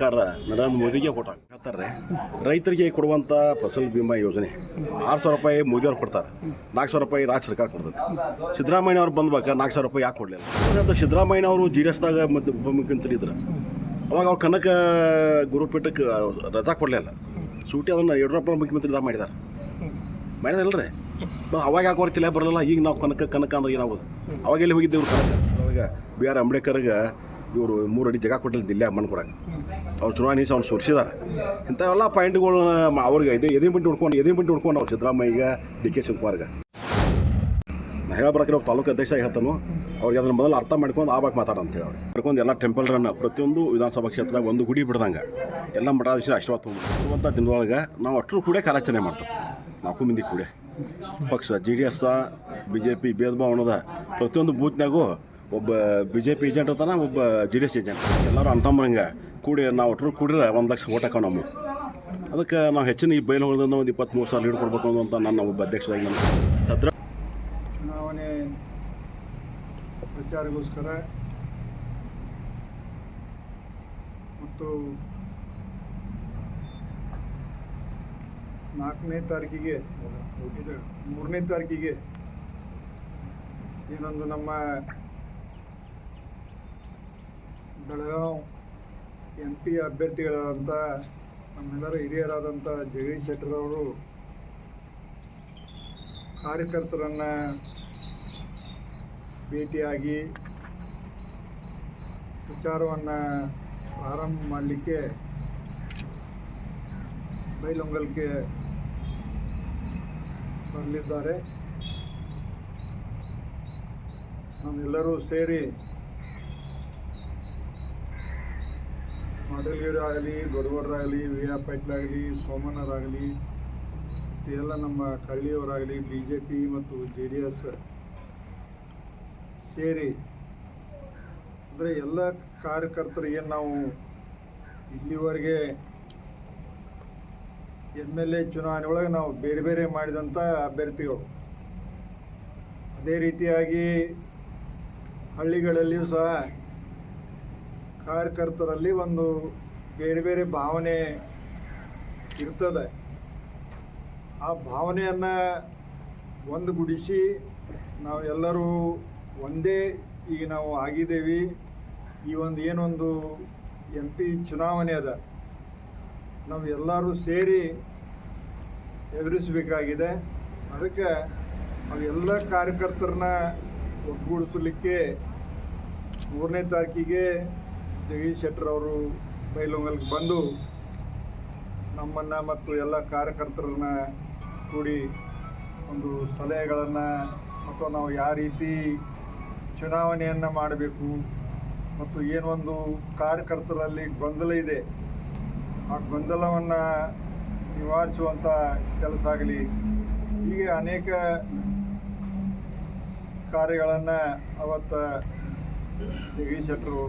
ಇರ್ಬೇಕಾದ್ರೆ ನರೇಂದ್ರ ಮೋದಿಗೆ ಕೊಟ್ಟ. ಹೇಳ್ತಾರೆ, ರೈತರಿಗೆ ಕೊಡುವಂಥ ಫಸಲ್ ಬಿಮಾ ಯೋಜನೆ. ಆರು ಸಾವಿರ ರೂಪಾಯಿ ಮೋದಿಯವ್ರು ಕೊಡ್ತಾರೆ. ನಾಲ್ಕು ಸಾವಿರ ರೂಪಾಯಿ ರಾಜ್ಯ ಸರ್ಕಾರ ಕೊಡ್ತದೆ. ಸಿದ್ದರಾಮಯ್ಯ ಅವ್ರು ಬಂದ್ಬೇಕಾ ನಾಲ್ಕು ಸಾವಿರ ರೂಪಾಯಿ ಯಾಕೆ ಕೊಡಲಿಲ್ಲ? ಸಿದ್ದರಾಮಯ್ಯ ಅವರು ಜಿ ಡಿ ಎಸ್ದಾಗ ಮತ್ತು ಉಪಮುಖ್ಯಮಂತ್ರಿ ಇದ್ರು. ಅವಾಗ ಅವ್ರು ಕನಕ ಗುರುಪೀಠಕ್ಕೆ ರಜಾ ಕೊಡಲಿಲ್ಲ. ಸೂಟಿ ಅದನ್ನು ಯಡಿಯೂರಪ್ಪ ಮುಖ್ಯಮಂತ್ರಿ ಇದಾಗ ಮಾಡಿದ್ದಾರೆ ಮಾಡಿದಾರಲ್ರಿ? ಅವಾಗ ಯಾಕೆ ಬರ್ತಿಲ್ಲ ಬರಲಿಲ್ಲ. ಈಗ ನಾವು ಕನಕ ಕನಕ ಅಂದ್ರೆ ಏನಾಗೋದು? ಅವಾಗ ಎಲ್ಲಿ ಹೋಗಿದ್ದೇವ್ರು ಕನಕ? ಬಿ ಆರ್ ಅಂಬೇಡ್ಕರ್ಗೆ ಇವರು ಮೂರು ಅಡಿ ಜಾಗ ಕೊಟ್ಟಿಲ್ಲ ದಿಲ್ಲೆ ಅಮ್ಮನ ಕೊಡಕ್ಕೆ ಅವ್ರು ಚುನಾವಣೆ ಅವ್ನು ಸುರಿಸಿದಾರೆ. ಇಂಥವೆಲ್ಲ ಪಾಯಿಂಟ್ಗಳನ್ನ ಅವ್ರಿಗೆ ಇದು ಎದೆ ಬಿಟ್ಟು ಹುಡ್ಕೊಂಡು ಎದೆ ಬಿಟ್ಟು ಹುಡ್ಕೊಂಡು ಅವ್ರು ಸಿದ್ದರಾಮಯ್ಯ ಡಿ ಕೆ ಶಿವಕುಮಾರ್ಗೆ. ನಾ ಹೇಳಬರಕ್ಕೆ ತಾಲೂಕು ಅಧ್ಯಕ್ಷ ಹೇಳ್ತಾನೋ, ಅವ್ರಿಗೆ ಅದನ್ನ ಮೊದಲು ಅರ್ಥ ಮಾಡ್ಕೊಂಡು ಆವಾಗ ಮಾತಾಡ ಅಂತ ಹೇಳಿ ಅವ್ರು ಕರ್ಕೊಂಡು ಎಲ್ಲ ಟೆಂಪಲ್ ರನ್ ಪ್ರತಿಯೊಂದು ವಿಧಾನಸಭಾ ಕ್ಷೇತ್ರ ಒಂದು ಗುಡಿ ಬಿಡ್ದಂಗೆ. ಎಲ್ಲ ಮಠಾಧೀಶರ ಆಶೀರ್ವಾದ ತೊಗೊಂಡು ದಿನದೊಳಗೆ ನಾವು ಅಷ್ಟರು ಕೂಡ ಕಾರ್ಯಾಚರಣೆ ಮಾಡ್ತೇವೆ. ನಾಲ್ಕು ಮಂದಿ ಕೂಡ. ಪಕ್ಷ J D S B J P ಭೇದ ಭಾವ ಅನ್ನೋದ ಪ್ರತಿಯೊಂದು ಬೂತ್ನಾಗೂ ಒಬ್ಬ ಬಿ ಜೆ ಪಿ ಏಜೆಂಟ್ ಇರ್ತಾನೆ, ಒಬ್ಬ ಜೆ ಡಿ ಎಸ್ ಏಜೆಂಟ್ ಎಲ್ಲರೂ ಅಂತಂಬರಂಗೆ ಕೂಡಿ ನಾವು ಒಟ್ಟರು ಕೂಡಿದ್ರೆ ಒಂದು ಲಕ್ಷ ಓಟ್ ಹಾಕೋ ನಮ್ಮ ಅದಕ್ಕೆ ನಾವು ಹೆಚ್ಚಿನ ಈ ಬಯಲು ಹೊರದ ಒಂದು ಇಪ್ಪತ್ತ್ಮೂರು ಸಾಲ ಕೊಡಬೇಕು ಅಂತ ನನ್ನ ಒಬ್ಬ ಅಧ್ಯಕ್ಷರಾಗಿ ನನ್ನ ಸದ್ರ ಚುನಾವಣೆ ಪ್ರಚಾರಗೋಸ್ಕರ ಮತ್ತು ನಾಲ್ಕನೇ ತಾರೀಕಿಗೆ ಮೂರನೇ ತಾರೀಕಿಗೆ ಏನೊಂದು ನಮ್ಮ ಬೆಳಗಾವ್ ಎಂ ಪಿ ಅಭ್ಯರ್ಥಿಗಳಾದಂಥ ನಮ್ಮೆಲ್ಲರ ಹಿರಿಯರಾದಂಥ ಜಗದೀಶ್ ಶೆಟ್ಟರವರು ಕಾರ್ಯಕರ್ತರನ್ನ ಭೇಟಿಯಾಗಿ ವಿಚಾರವನ್ನು ಪ್ರಾರಂಭ ಮಾಡಲಿಕ್ಕೆ ಬೈಲೊಂಗಲ್ಗೆ ಬರಲಿದ್ದಾರೆ. ನಾವೆಲ್ಲರೂ ಸೇರಿ ಮಾಡಲ್ಗಿರಾಗಲಿ ದೊಡ್ಡಗೌಡರಾಗಲಿ ವಿ ಆರ್ ಪಾಟೀಲಾಗಲಿ ಸೋಮಣ್ಣರಾಗಲಿ ಎಲ್ಲ ನಮ್ಮ ಕಳ್ಳಿಯವರಾಗಲಿ ಬಿ ಜೆ ಪಿ ಮತ್ತು ಜೆ ಡಿ ಎಸ್ ಸೇರಿ. ಅಂದರೆ ಎಲ್ಲ ಏನು ನಾವು ಇಲ್ಲಿವರೆಗೆ ಎಂ ಎಲ್ ಎ ಚುನಾವಣೆ ಒಳಗೆ ನಾವು ಬೇರೆ ಬೇರೆ ಮಾಡಿದಂಥ ಅಭ್ಯರ್ಥಿಗಳು. ಅದೇ ರೀತಿಯಾಗಿ ಹಳ್ಳಿಗಳಲ್ಲಿಯೂ ಸಹ ಕಾರ್ಯಕರ್ತರಲ್ಲಿ ಒಂದು ಬೇರೆ ಬೇರೆ ಭಾವನೆ ಇರ್ತದೆ. ಆ ಭಾವನೆಯನ್ನು ಒಂದುಗೂಡಿಸಿ ನಾವು ಎಲ್ಲರೂ ಒಂದೇ ಈಗ ನಾವು ಆಗಿದ್ದೇವೆ. ಈ ಒಂದು ಏನೊಂದು ಎಂ ಪಿ ಚುನಾವಣೆ ಅದ. ನಾವು ಎಲ್ಲರೂ ಸೇರಿ ಎದುರಿಸಬೇಕಾಗಿದೆ. ಅದಕ್ಕೆ ನಾವು ಎಲ್ಲ ಕಾರ್ಯಕರ್ತರನ್ನ ಒಗ್ಗೂಡಿಸಲಿಕ್ಕೆ ಮೂರನೇ ತಾರೀಕಿಗೆ ಜಗದೀಶ್ ಶೆಟ್ಟರ್ ಅವರು ಬೈಲೊಂಗಲ್ಗೆ ಬಂದು ನಮ್ಮನ್ನು ಮತ್ತು ಎಲ್ಲ ಕಾರ್ಯಕರ್ತರನ್ನ ಕೂಡಿ ಒಂದು ಸಲಹೆಗಳನ್ನು ಮತ್ತು ನಾವು ಯಾವ ರೀತಿ ಚುನಾವಣೆಯನ್ನು ಮಾಡಬೇಕು ಮತ್ತು ಏನೊಂದು ಕಾರ್ಯಕರ್ತರಲ್ಲಿ ಗೊಂದಲ ಇದೆ, ಆ ಗೊಂದಲವನ್ನು ನಿವಾರಿಸುವಂಥ ಕೆಲಸ ಆಗಲಿ. ಹೀಗೆ ಅನೇಕ ಕಾರ್ಯಗಳನ್ನು ಅವತ್ತು ಜಗದೀಶ್ ಶೆಟ್ಟರು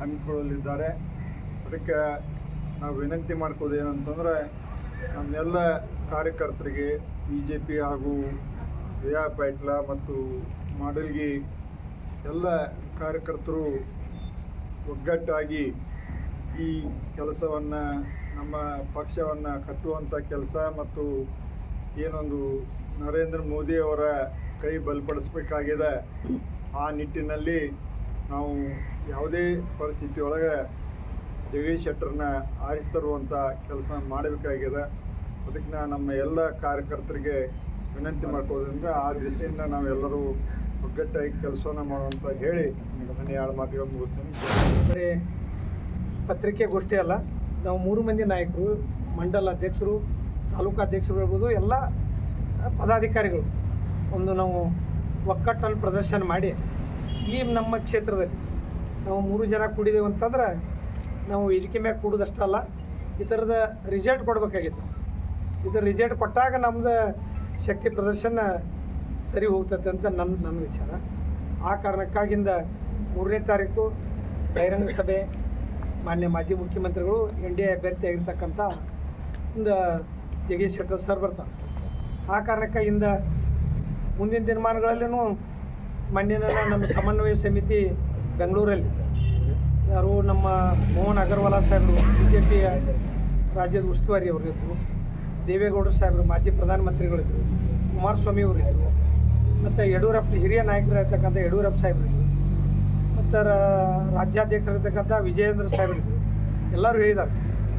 ಹಮ್ಮಿಕೊಳ್ಳಲಿದ್ದಾರೆ ಅದಕ್ಕೆ ನಾವು ವಿನಂತಿ ಮಾಡ್ಕೋದು ಏನಂತಂದರೆ ನಮ್ಮೆಲ್ಲ ಕಾರ್ಯಕರ್ತರಿಗೆ ಬಿ ಜೆ ಪಿ ಹಾಗೂ ಜಯಾ ಪೈಟ್ಲ ಮತ್ತು ಮಾಡಲ್ಗಿ ಎಲ್ಲ ಕಾರ್ಯಕರ್ತರು ಒಗ್ಗಟ್ಟಾಗಿ ಈ ಕೆಲಸವನ್ನು, ನಮ್ಮ ಪಕ್ಷವನ್ನು ಕಟ್ಟುವಂಥ ಕೆಲಸ ಮತ್ತು ಏನೊಂದು ನರೇಂದ್ರ ಮೋದಿಯವರ ಕೈ ಬಲಪಡಿಸ್ಬೇಕಾಗಿದೆ. ಆ ನಿಟ್ಟಿನಲ್ಲಿ ನಾವು ಯಾವುದೇ ಪರಿಸ್ಥಿತಿ ಒಳಗೆ ಜಗದೀಶ್ ಶೆಟ್ಟರ್ನ ಆರಿಸ್ತರುವಂಥ ಕೆಲಸ ಮಾಡಬೇಕಾಗಿದೆ. ಅದಕ್ಕೆ ನಮ್ಮ ಎಲ್ಲ ಕಾರ್ಯಕರ್ತರಿಗೆ ವಿನಂತಿ ಮಾಡ್ಕೋದ್ರಿಂದ ಆ ದೃಷ್ಟಿಯಿಂದ ನಾವೆಲ್ಲರೂ ಒಗ್ಗಟ್ಟಾಗಿ ಕೆಲಸವನ್ನು ಮಾಡುವಂತ ಹೇಳಿ ನನ್ನ ಎರಡು ಮಾತುಗಳನ್ನು ಮುಗಿಸ್ತೇನೆ. ಬರೀ ಪತ್ರಿಕೆಗೋಷ್ಠಿ ಅಲ್ಲ, ನಾವು ಮೂರು ಮಂದಿ ನಾಯಕರು, ಮಂಡಲ ಅಧ್ಯಕ್ಷರು, ತಾಲೂಕು ಅಧ್ಯಕ್ಷರು ಹೇಳ್ಬೋದು, ಎಲ್ಲ ಪದಾಧಿಕಾರಿಗಳು ಒಂದು ನಾವು ಒಕ್ಕಟ್ಟನ್ನು ಪ್ರದರ್ಶನ ಮಾಡಿ ಈ ನಮ್ಮ ಕ್ಷೇತ್ರದಲ್ಲಿ ನಾವು ಮೂರು ಜನ ಕೂಡಿದ್ದೇವೆ ಅಂತಂದ್ರೆ ನಾವು ಇದಕ್ಕೆ ಮ್ಯಾಗ ಕೂಡೋದಷ್ಟಲ್ಲ ಈ ಥರದ ರಿಸಲ್ಟ್ ಕೊಡಬೇಕಾಗಿತ್ತು. ಇದರ ರಿಸಲ್ಟ್ ಕೊಟ್ಟಾಗ ನಮ್ದು ಶಕ್ತಿ ಪ್ರದರ್ಶನ ಸರಿ ಹೋಗ್ತದೆ ಅಂತ ನನ್ನ ನನ್ನ ವಿಚಾರ. ಆ ಕಾರಣಕ್ಕಾಗಿಂದ ಮೂರನೇ ತಾರೀಕು ಬಹಿರಂಗ ಸಭೆ, ಮಾನ್ಯ ಮಾಜಿ ಮುಖ್ಯಮಂತ್ರಿಗಳು, ಎನ್ ಡಿ ಎ ಅಭ್ಯರ್ಥಿ ಆಗಿರ್ತಕ್ಕಂಥ ಒಂದು ಜಗದೀಶ್ ಶೆಟ್ಟರ್ ಸರ್ ಬರ್ತಾರೆ. ಆ ಕಾರಣಕ್ಕಾಗಿಂದ ಮುಂದಿನ ದಿನಮಾನಗಳಲ್ಲೂ ಮೊನ್ನೆ ನಮ್ಮ ಸಮನ್ವಯ ಸಮಿತಿ ಬೆಂಗಳೂರಲ್ಲಿ. ಯಾರು ನಮ್ಮ ಮೋಹನ್ ಅಗರ್ವಾಲ ಸಾಹೇಬರು ಬಿ ಜೆ ಪಿಯ ರಾಜ್ಯದ ಉಸ್ತುವಾರಿ ಅವರಿದ್ದರು ದೇವೇಗೌಡರು ಸಾಹೇಬರು ಮಾಜಿ ಪ್ರಧಾನಮಂತ್ರಿಗಳಿದ್ದರು ಕುಮಾರಸ್ವಾಮಿ ಅವರಿದ್ದರು ಮತ್ತು ಯಡಿಯೂರಪ್ಪ ಹಿರಿಯ ನಾಯಕರಾಗಿರ್ತಕ್ಕಂಥ ಯಡಿಯೂರಪ್ಪ ಸಾಹೇಬರಿದ್ದರು ಮತ್ತು ರಾಜ್ಯಾಧ್ಯಕ್ಷರಿರ್ತಕ್ಕಂಥ ವಿಜಯೇಂದ್ರ ಸಾಹೇಬರಿದ್ದರು ಎಲ್ಲರೂ ಹೇಳಿದ್ದಾರೆ.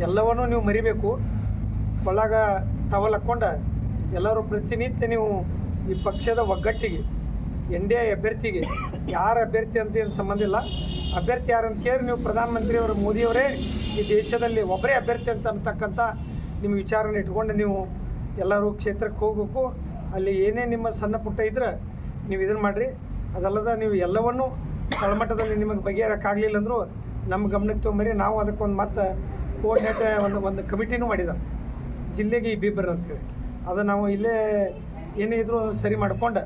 ಎಲ್ಲವನ್ನೂ ನೀವು ಮರಿಬೇಕು. ಒಳಗೆ ಟವಲ್ ಹಾಕ್ಕೊಂಡು ಎಲ್ಲರೂ ಪ್ರತಿನಿತ್ಯ ನೀವು ಈ ಪಕ್ಷದ ಒಗ್ಗಟ್ಟಿಗೆ ಎನ್ ಡಿ ಎ ಅಭ್ಯರ್ಥಿಗೆ ಯಾರ ಅಭ್ಯರ್ಥಿ ಅಂತ ಏನು ಸಂಬಂಧ ಇಲ್ಲ. ಅಭ್ಯರ್ಥಿ ಯಾರು ಅಂತ ಕೇಳಿ ನೀವು ಪ್ರಧಾನಮಂತ್ರಿಯವರು ಮೋದಿಯವರೇ ಈ ದೇಶದಲ್ಲಿ ಒಬ್ಬರೇ ಅಭ್ಯರ್ಥಿ ಅಂತ ಅಂತಕ್ಕಂಥ ನಿಮ್ಮ ವಿಚಾರನ ಇಟ್ಕೊಂಡು ನೀವು ಎಲ್ಲರೂ ಕ್ಷೇತ್ರಕ್ಕೆ ಹೋಗಬೇಕು. ಅಲ್ಲಿ ಏನೇ ನಿಮ್ಮ ಸಣ್ಣ ಪುಟ್ಟ ಇದ್ರೆ ನೀವು ಇದನ್ನು ಮಾಡಿರಿ. ಅದಲ್ಲದ ನೀವು ಎಲ್ಲವನ್ನೂ ತಳಮಟ್ಟದಲ್ಲಿ ನಿಮಗೆ ಬಗೆಹರಕ್ಕಾಗಲಿಲ್ಲ ಅಂದರೂ ನಮ್ಮ ಗಮನಕ್ಕೆ ತೊಗೊಂಬರಿ. ನಾವು ಅದಕ್ಕೊಂದು ಮತ್ತೆ ಕೋಆರ್ಡಿನೇಟ್ ಒಂದು ಒಂದು ಕಮಿಟಿನೂ ಮಾಡಿದ. ಜಿಲ್ಲೆಗೆ ಈ ಅಂತೇಳಿ ಅದು ನಾವು ಇಲ್ಲೇ ಏನೇ ಇದ್ರೂ ಸರಿ ಮಾಡ್ಕೊಂಡು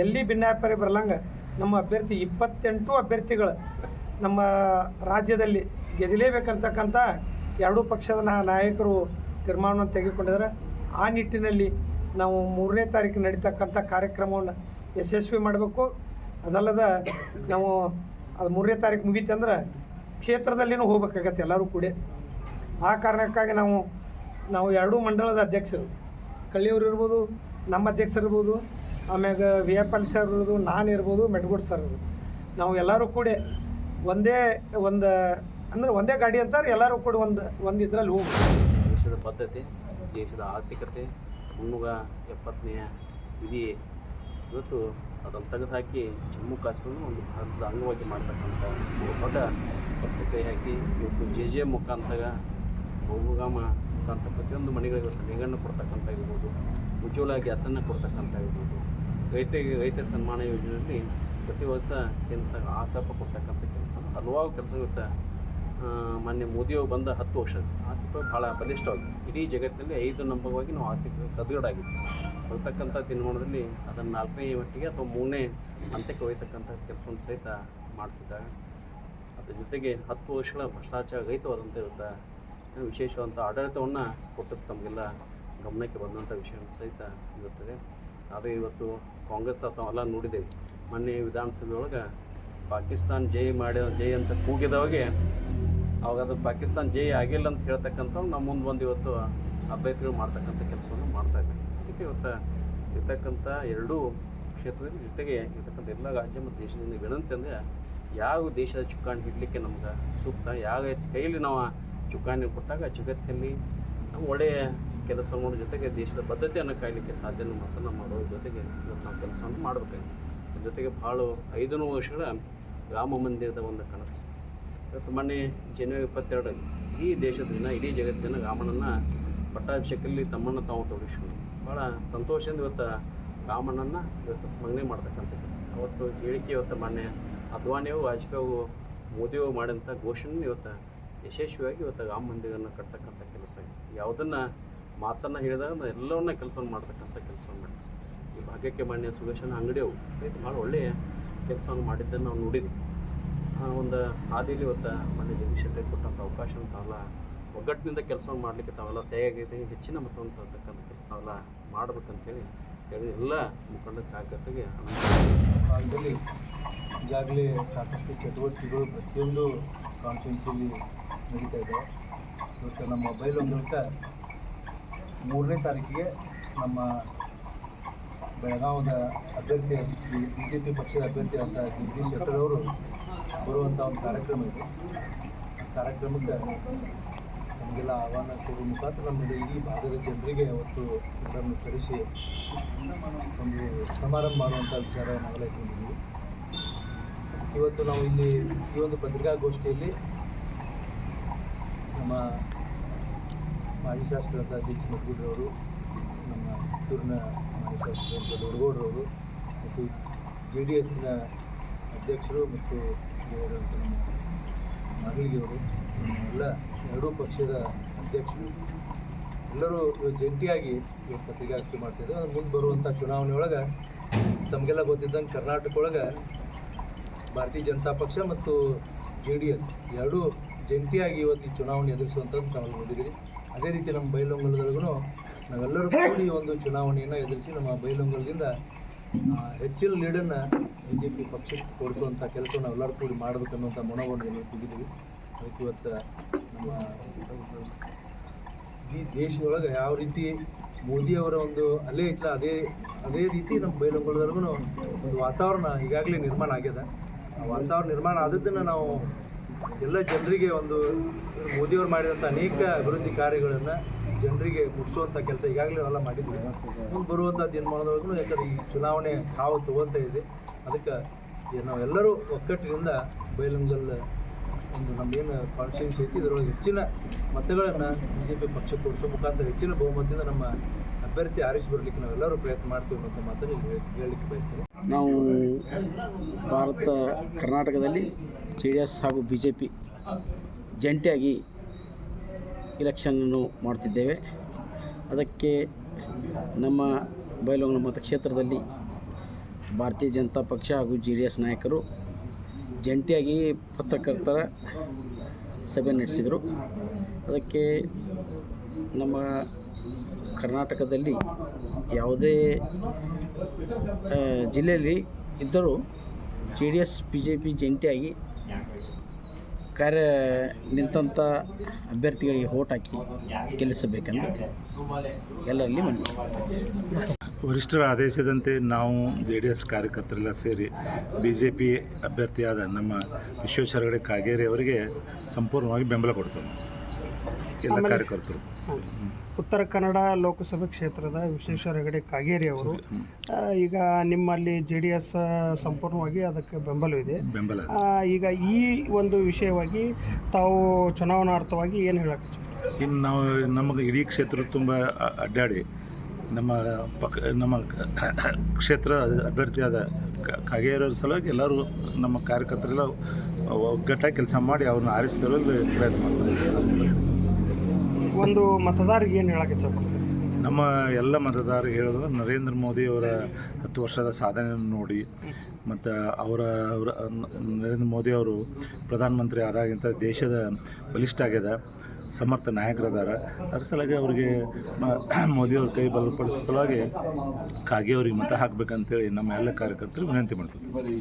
ಎಲ್ಲಿ ಭಿನ್ನಾಭಿಪ್ರಾಯ ಬರಲಂಗೆ ನಮ್ಮ ಅಭ್ಯರ್ಥಿ ಇಪ್ಪತ್ತೆಂಟು ಅಭ್ಯರ್ಥಿಗಳು ನಮ್ಮ ರಾಜ್ಯದಲ್ಲಿ ಗೆದ್ದಲೇಬೇಕಂತಕ್ಕಂಥ ಎರಡೂ ಪಕ್ಷದ ನಾಯಕರು ತೀರ್ಮಾನವನ್ನು ತೆಗೆದುಕೊಂಡಿದ್ದಾರೆ. ಆ ನಿಟ್ಟಿನಲ್ಲಿ ನಾವು ಮೂರನೇ ತಾರೀಕು ನಡೀತಕ್ಕಂಥ ಕಾರ್ಯಕ್ರಮವನ್ನು ಯಶಸ್ವಿ ಮಾಡಬೇಕು. ಅದಲ್ಲದ ನಾವು ಅದು ಮೂರನೇ ತಾರೀಕು ಮುಗೀತಂದ್ರೆ ಕ್ಷೇತ್ರದಲ್ಲಿನೂ ಹೋಗ್ಬೇಕಾಗತ್ತೆ ಎಲ್ಲರೂ ಕೂಡ. ಆ ಕಾರಣಕ್ಕಾಗಿ ನಾವು ನಾವು ಎರಡೂ ಮಂಡಲದ ಅಧ್ಯಕ್ಷರು, ಕಳ್ಳಿಯವರು ಇರ್ಬೋದು, ನಮ್ಮ ಅಧ್ಯಕ್ಷರು ಇರ್ಬೋದು ಆಮ್ಯಾಗ ವಿ ಎಪ್ ಎಲ್ ಸರ್ ಇರ್ಬೋದು ನಾನು ಇರ್ಬೋದು, ಮೆಟ್ಗೋಡ್ ಸರ್ ಇರ್ಬೋದು ನಾವು ಎಲ್ಲರೂ ಕೂಡ ಒಂದೇ ಒಂದು, ಅಂದ್ರೆ ಒಂದೇ ಗಾಡಿ ಅಂತಾರೆ, ಎಲ್ಲರೂ ಕೂಡ ಒಂದು ಒಂದು ಇದರಲ್ಲಿ ಹೋಗ್ಬೋದು ದೇಶದ ಪದ್ಧತಿ, ದೇಶದ ಆರ್ಥಿಕತೆ ಮುನ್ನೂರ ಎಪ್ಪತ್ತನೆಯ ವಿಧಿ. ಇವತ್ತು ಅದನ್ನು ತೆಗೆದುಹಾಕಿ ಜಮ್ಮು ಕಾಶ್ಮೀರ ಒಂದು ಭಾರತದ ಅಂಗವಾಗಿ ಮಾಡ್ತಕ್ಕಂಥ ದೊಡ್ಡ ಪಕ್ಷ ಕೈ ಹಾಕಿ, ಇವತ್ತು ಜೆ ಜೆ ಮುಖಾಂತರ ಬಹುಗಾಮ ಮುಖಾಂತರ ಪ್ರತಿಯೊಂದು ಮನೆಗಳಿಗೆ ನಿಗಣ್ಣು ಕೊಡ್ತಕ್ಕಂಥ ಇರ್ಬೋದು ಉಜ್ವಲ ಗ್ಯಾಸನ್ನು ಕೊಡ್ತಕ್ಕಂಥ ಇರ್ಬೋದು ರೈತರಿಗೆ ರೈತ ಸನ್ಮಾನ ಯೋಜನೆಯಲ್ಲಿ ಪ್ರತಿ ವರ್ಷ ಕೆಲಸ ಆಸಪ ಕೊಡ್ತಕ್ಕಂಥ ಕೆಲಸ ಹಲವಾರು ಕೆಲಸ ಇರುತ್ತೆ ಮೊನ್ನೆ ಮಾನ್ಯ ಮೋದಿಯವರು ಬಂದ ಹತ್ತು ವರ್ಷ ಆರ್ಥಿಕ ಭಾಳ ಬಲಿಷ್ಠವಾಗಿದೆ ಇಡೀ ಜಗತ್ತಿನಲ್ಲಿ ಐದು ನಂಬರವಾಗಿ ನಾವು ಆರ್ಥಿಕ ಸದೃಢ ಆಗಿದ್ದೀವಿ. ಬರ್ತಕ್ಕಂಥ ದಿನಮಾನದಲ್ಲಿ ಅದನ್ನು ನಾಲ್ಕನೇ ಮಟ್ಟಿಗೆ ಅಥವಾ ಮೂರನೇ ಹಂತಕ್ಕೆ ಒಯ್ತಕ್ಕಂಥ ಕೆಲಸವನ್ನು ಸಹಿತ ಮಾಡ್ತಿದ್ದಾರೆ ಅದ್ರ ಜೊತೆಗೆ ಹತ್ತು ವರ್ಷಗಳ ಭ್ರಷ್ಟಾಚಾರ ರಹಿತವಾದಂಥ ಇರುತ್ತೆ ವಿಶೇಷವಾದಂಥ ಆಡಳಿತವನ್ನು ಕೊಟ್ಟದ್ದು ತಮಗೆಲ್ಲ ಗಮನಕ್ಕೆ ಬಂದಂಥ ವಿಷಯ ಸಹಿತ ಇರುತ್ತದೆ ಆದರೆ ಇವತ್ತು ಕಾಂಗ್ರೆಸ್ ತಾವೆಲ್ಲ ನೋಡಿದ್ದೇವೆ. ಮೊನ್ನೆ ವಿಧಾನಸಭೆ ಒಳಗೆ ಪಾಕಿಸ್ತಾನ್ ಜೈ ಮಾಡಿ ಜೈ ಅಂತ ಕೂಗಿದವಾಗೆ ಅವಾಗ ಅದು ಪಾಕಿಸ್ತಾನ ಜೈ ಆಗಿಲ್ಲ ಅಂತ ಹೇಳ್ತಕ್ಕಂಥ ನಮ್ಮ ಮುಂದೆ ಬಂದು ಇವತ್ತು ಅಭ್ಯರ್ಥಿಗಳು ಮಾಡ್ತಕ್ಕಂಥ ಕೆಲಸವನ್ನು ಮಾಡ್ತಾ ಇದ್ದಾರೆ. ಅದಕ್ಕೆ ಇವತ್ತು ಇರ್ತಕ್ಕಂಥ ಎರಡೂ ಕ್ಷೇತ್ರದಲ್ಲಿ ಜೊತೆಗೆ ಇರ್ತಕ್ಕಂಥ ಎಲ್ಲ ರಾಜ್ಯ ಮತ್ತು ದೇಶದಿಂದ ವಿನಂತಿ ಅಂದರೆ ಯಾವ ದೇಶದ ಚುಕ್ಕಾಣಿ ಹಿಡಲಿಕ್ಕೆ ನಮ್ಗೆ ಸೂಕ್ತ, ಯಾವ ಕೈಯಲ್ಲಿ ನಾವು ಚುಕ್ಕಾಣಿ ಕೊಟ್ಟಾಗ ಜಗತ್ತಿನಲ್ಲಿ ಒಳ್ಳೆಯ ಕೆಲಸ ಮಾಡೋ ಜೊತೆಗೆ ದೇಶದ ಬದ್ಧತೆಯನ್ನು ಕಾಯಲಿಕ್ಕೆ ಸಾಧ್ಯನ ಮಾತನ್ನು ಮಾಡೋ ಜೊತೆಗೆ ಇವತ್ತು ನಾವು ಕೆಲಸವನ್ನು ಮಾಡಬೇಕಾಗಿದೆ. ಜೊತೆಗೆ ಭಾಳ ಐದು ನೂರು ವರ್ಷಗಳ ರಾಮ ಮಂದಿರದ ಒಂದು ಕನಸು. ಇವತ್ತು ಮೊನ್ನೆ ಜನವರಿ ಇಪ್ಪತ್ತೆರಡರಲ್ಲಿ ಇಡೀ ದೇಶದಿಂದ ಇಡೀ ಜಗತ್ತಿನ ರಾಮಣ್ಣನ ಪಟ್ಟಾಭಿಷೇಕಲ್ಲಿ ತಮ್ಮನ್ನು ತಾವು ತೊಡಗಿಸ್ಕೊಂಡು ಭಾಳ ಸಂತೋಷದಿಂದ ಇವತ್ತು ರಾಮಣ್ಣನ ಇವತ್ತು ಸ್ಮರಣೆ ಮಾಡ್ತಕ್ಕಂಥ ಕೆಲಸ. ಅವತ್ತು ಹೇಳಿಕೆ ಇವತ್ತು ಮೊನ್ನೆ ಅದ್ವಾನಿಯು ವಾಜಪೇಯಿ ಮೋದಿಯು ಮಾಡಿದಂಥ ಘೋಷಣೆ ಇವತ್ತು ಯಶಸ್ವಿಯಾಗಿ ಇವತ್ತು ರಾಮ ಮಂದಿರವನ್ನು ಕಟ್ತಕ್ಕಂಥ ಕೆಲಸ. ಯಾವುದನ್ನು ಮಾತನ್ನು ಹೇಳಿದಾಗ ಎಲ್ಲವನ್ನ ಕೆಲಸವನ್ನು ಮಾಡ್ತಕ್ಕಂಥ ಕೆಲಸವನ್ನು ಮಾಡಿದೆ ಈ ಭಾಗ್ಯಕ್ಕೆ ಮಾನ್ಯ ಸುಗೇಶನ ಅಂಗಡಿಯವು ಇದು ಭಾಳ ಒಳ್ಳೆಯ ಕೆಲಸವನ್ನು ಮಾಡಿದ್ದನ್ನು ನಾವು ನೋಡಿದ್ವಿ. ಆ ಒಂದು ಹಾದಿಲಿ ಇವತ್ತು ಮಾನ್ಯ ಜಗದೀಶ್ ಶೆಟ್ಟಿ ಕೊಟ್ಟಂಥ ಅವಕಾಶ ತಾವೆಲ್ಲ ಒಗ್ಗಟ್ಟಿನಿಂದ ಕೆಲಸವನ್ನು ಮಾಡಲಿಕ್ಕೆ ತಾವೆಲ್ಲ ತಯಾರಿದೆ ಹೆಚ್ಚಿನ ಮತವನ್ನು ತರ್ತಕ್ಕಂಥ ಕೆಲಸ ತಾವೆಲ್ಲ ಮಾಡ್ಬೇಕಂತೇಳಿ ಹೇಳಿ ಎಲ್ಲ ಮುಖಂಡ ಕಾರ್ಯಕರ್ತರಿಗೆ ಭಾಗದಲ್ಲಿ ಈಗಾಗಲೇ ಸಾಕಷ್ಟು ಚಟುವಟಿಕೆಗಳು ಪ್ರತಿಯೊಂದು ಕಾನ್ಸ್ಟಿಟ್ಯೂನ್ಸಿಯಲ್ಲಿ ನಡೀತಾ ಇದೆ. ಇವತ್ತು ನಮ್ಮ ಮೊಬೈಲ್ ಮೂಲಕ ಮೂರನೇ ತಾರೀಕಿಗೆ ನಮ್ಮ ಬೆಳಗಾವದ ಅಭ್ಯರ್ಥಿ ಬಿ ಜೆ ಪಿ ಪಕ್ಷದ ಅಭ್ಯರ್ಥಿ ಅಂತ ಜಗದೀಶ್ ಶೆಟ್ಟರ್ ಅವರು ಬರುವಂಥ ಒಂದು ಕಾರ್ಯಕ್ರಮ ಇದೆ. ಕಾರ್ಯಕ್ರಮಕ್ಕೆ ನಮಗೆಲ್ಲ ಆಹ್ವಾನ ಕೊಡುವ ಮುಖಾಂತರ ನಮ್ಮದೇ ಇಡೀ ಭಾಗದ ಜನರಿಗೆ ಅವತ್ತು ಇದನ್ನು ಕರೆಸಿ ಒಂದು ಸಮಾರಂಭ ಮಾಡುವಂಥ ವಿಚಾರ ನಾವೆಲ್ಲ ಇಟ್ಕೊಂಡಿದ್ದೀವಿ. ಇವತ್ತು ನಾವು ಇಲ್ಲಿ ಈ ಒಂದು ಪತ್ರಿಕಾಗೋಷ್ಠಿಯಲ್ಲಿ ನಮ್ಮ ಮಾಜಿ ಶಾಸಕರಾದ ಡಿ ಎಚ್ ಮಧುಗೌಡರವರು ನಮ್ಮ ಕಿತ್ತೂರಿನ ಮಾಜಿ ಶಾಸಕರಾದ ದೊಡ್ಡಗೌಡರವರು ಮತ್ತು ಜೆ ಡಿ ಎಸ್ನ ಅಧ್ಯಕ್ಷರು ಮತ್ತು ನಮ್ಮ ನಾಗಲಿಗೆಯವರು ಎಲ್ಲ ಎರಡೂ ಪಕ್ಷದ ಅಧ್ಯಕ್ಷರು. ಎಲ್ಲರೂ ಜಂಟಿಯಾಗಿ ಪತ್ರಿಕಾಗೋಷ್ಠಿ ಮಾಡ್ತಿದ್ರು. ಮುಂದೆ ಬರುವಂಥ ಚುನಾವಣೆ ಒಳಗೆ ತಮಗೆಲ್ಲ ಗೊತ್ತಿದ್ದಂಗೆ ಕರ್ನಾಟಕ ಒಳಗೆ ಭಾರತೀಯ ಜನತಾ ಪಕ್ಷ ಮತ್ತು ಜೆ ಡಿ ಎಸ್ ಎರಡೂ ಜಂಟಿಯಾಗಿ ಇವತ್ತು ಈ ಚುನಾವಣೆ ಎದುರಿಸುವಂಥದ್ದು ನಾವು ನೋಡಿದ್ದೀವಿ ಅದೇ ರೀತಿ ನಮ್ಮ ಬೈಲೊಂಗಲದೊಳಗೂ ನಾವೆಲ್ಲರೂ ಕೂಡಿ ಒಂದು ಚುನಾವಣೆಯನ್ನು ಎದುರಿಸಿ ನಮ್ಮ ಬೈಲೊಂಗಲದಿಂದ ಹೆಚ್ಚಿನ ಲೀಡನ್ನು ಬಿ ಜೆ ಪಿ ಪಕ್ಷಕ್ಕೆ ಕೊಡಿಸುವಂಥ ಕೆಲಸ ನಾವೆಲ್ಲರೂ ಕೂಡಿ ಮಾಡಬೇಕನ್ನುವಂಥ ಮನೋಭಾವನೆ ಎಲ್ಲರೂ ತೆಗಿದ್ದೀವಿ ಅದಕ್ಕೆ ಇವತ್ತು ನಮ್ಮ ಈ ದೇಶದೊಳಗೆ ಯಾವ ರೀತಿ ಮೋದಿಯವರ ಒಂದು ಅಲೆ ಐತಲ್ಲ ಅದೇ ಅದೇ ರೀತಿ ನಮ್ಮ ಬೈಲಂಗೊಳದೊಳಗೂ ಒಂದು ವಾತಾವರಣ ಈಗಾಗಲೇ ನಿರ್ಮಾಣ ಆಗ್ಯದ. ಆ ವಾತಾವರಣ ನಿರ್ಮಾಣ ಆದದ್ದನ್ನು ನಾವು ಎಲ್ಲ ಜನರಿಗೆ ಒಂದು ಮೋದಿಯವರು ಮಾಡಿದಂಥ ಅನೇಕ ಅಭಿವೃದ್ಧಿ ಕಾರ್ಯಗಳನ್ನು ಜನರಿಗೆ ಮುಟ್ಟಿಸುವಂಥ ಕೆಲಸ ಈಗಾಗಲೇ ಎಲ್ಲ ಮಾಡಿದ್ದೀವಿ. ಮುಂದೆ ಬರುವಂಥ ದಿನಮಾನದೊಳಗೂ ಯಾಕಂದ್ರೆ ಈ ಚುನಾವಣೆ ಕಾವು ತಗೋತಾ ಇದೆ. ಅದಕ್ಕೆ ನಾವೆಲ್ಲರೂ ಒಕ್ಕಟ್ಟಿನಿಂದ ಬೈಲಂಗಲ್ ಒಂದು ನಮ್ಮೇನು ಕಾನ್ಸ್ಟಿಟ್ಯೂನ್ಸಿ ಐತಿ ಇದರೊಳಗೆ ಹೆಚ್ಚಿನ ಮತಗಳನ್ನು ಬಿ ಜೆ ಪಿ ಪಕ್ಷ ಕೊಡಿಸೋ ಮುಖಾಂತರ ಹೆಚ್ಚಿನ ಬಹುಮತದಿಂದ ನಮ್ಮ ಅಭ್ಯರ್ಥಿ ಆರಿಸಿ ಬರಲಿಕ್ಕೆ ನಾವೆಲ್ಲರೂ ಪ್ರಯತ್ನ ಮಾಡ್ತೀವಿ ಅನ್ನೋ ಮಾತನ್ನು ಹೇಳಲಿಕ್ಕೆ ಬಯಸ್ತೀನಿ. ನಾವು ಭಾರತ, ಕರ್ನಾಟಕದಲ್ಲಿ ಜೆ ಡಿ ಎಸ್ ಹಾಗೂ ಬಿ ಜೆ ಪಿ ಜಂಟಿಯಾಗಿ ಇಲೆಕ್ಷನನ್ನು ಮಾಡ್ತಿದ್ದೇವೆ. ಅದಕ್ಕೆ ನಮ್ಮ ಬಯಲುಂಗಲ ಮತಕ್ಷೇತ್ರದಲ್ಲಿ ಭಾರತೀಯ ಜನತಾ ಪಕ್ಷ ಹಾಗೂ ಜೆ ಡಿ ಎಸ್ ನಾಯಕರು ಜಂಟಿಯಾಗಿ ಪತ್ರಕರ್ತರ ಸಭೆ ನಡೆಸಿದರು. ಅದಕ್ಕೆ ನಮ್ಮ ಕರ್ನಾಟಕದಲ್ಲಿ ಯಾವುದೇ ಜಿಲ್ಲೆಯಲ್ಲಿ ಇದ್ದರೂ J D S B J P ಜಂಟಿಯಾಗಿ ಕಾರ್ಯ ನಿಂತಂಥ ಅಭ್ಯರ್ಥಿಗಳಿಗೆ ಓಟ್ ಹಾಕಿ ಗೆಲ್ಲಿಸಬೇಕೆಂದು ಎಲ್ಲರಲ್ಲಿ ಮನವಿ. ವರಿಷ್ಠರ ಆದೇಶದಂತೆ ನಾವು ಜೆ ಡಿ ಎಸ್ ಕಾರ್ಯಕರ್ತರೆಲ್ಲ ಸೇರಿ ಬಿ ಜೆ ಪಿ ಅಭ್ಯರ್ಥಿಯಾದ ನಮ್ಮ ವಿಶ್ವೇಶ್ವರ ಹೆಗಡೆ ಕಾಗೇರಿ ಅವರಿಗೆ ಸಂಪೂರ್ಣವಾಗಿ ಬೆಂಬಲ ಕೊಡ್ತೇವೆ. ಎಲ್ಲ ಕಾರ್ಯಕರ್ತರು. ಉತ್ತರ ಕನ್ನಡ ಲೋಕಸಭೆ ಕ್ಷೇತ್ರದ ವಿಶ್ವೇಶ್ವರ ಹೆಗಡೆ ಕಾಗೇರಿ ಅವರು ಈಗ ನಿಮ್ಮಲ್ಲಿ ಜೆ ಡಿ ಎಸ್ ಸಂಪೂರ್ಣವಾಗಿ ಅದಕ್ಕೆ ಬೆಂಬಲವಿದೆ ಬೆಂಬಲ ಆ, ಈಗ ಈ ಒಂದು ವಿಷಯವಾಗಿ ತಾವು ಚುನಾವಣಾರ್ಥವಾಗಿ ಏನು ಹೇಳಕ್ಕೆ ಇನ್ನು ನಾವು ನಮಗೆ ಇಡೀ ಕ್ಷೇತ್ರ ತುಂಬ ಅ- ಅಡ್ಡಾಡಿ ನಮ್ಮ ಪಕ್ಕ ನಮ್ಮ ಕ್ಷೇತ್ರ ಅಭ್ಯರ್ಥಿಯಾದ ಕ- ಕಾಗೇರಿಯವ್ರ ಸಲುವಾಗಿ ಎಲ್ಲರೂ ನಮ್ಮ ಕಾರ್ಯಕರ್ತರೆಲ್ಲ ಒಗ್ಗಟ್ಟಾಗಿ ಕೆಲಸ ಮಾಡಿ ಅವ್ರನ್ನ ಆರಿಸಿ ತರಲು ಪ್ರಯತ್ನ ಮಾಡ್ತಾರೆ. ಒಂದು ಮತದಾರರಿಗೆ ಏನು ಹೇಳಕ್ಕೆ ಇಷ್ಟಪಡ್ತೀರಿ? ನಮ್ಮ ಎಲ್ಲ ಮತದಾರರು ಹೇಳೋದು ನರೇಂದ್ರ ಮೋದಿ ಅವರ ಹತ್ತು ವರ್ಷದ ಸಾಧನೆಯನ್ನು ನೋಡಿ, ಮತ್ತು ಅವರ ಅವರ, ನರೇಂದ್ರ ಮೋದಿ ಅವರು ಪ್ರಧಾನಮಂತ್ರಿ ಆದಾಗಿಂತ ದೇಶದ ಬಲಿಷ್ಠ ಆಗ್ಯದ, ಸಮರ್ಥ ನಾಯಕರದಾರ. ಅದ್ರ ಸಲುವಾಗಿ ಅವರಿಗೆ ಮೋದಿಯವ್ರ ಕೈ ಬಲಪಡಿಸೋ ಸಲುವಾಗಿ ಕಾಗೆ ಅವ್ರಿಗೆ ಮತ ಹಾಕ್ಬೇಕಂತೇಳಿ ನಮ್ಮ ಎಲ್ಲ ಕಾರ್ಯಕರ್ತರು ವಿನಂತಿ ಮಾಡ್ತೀವಿ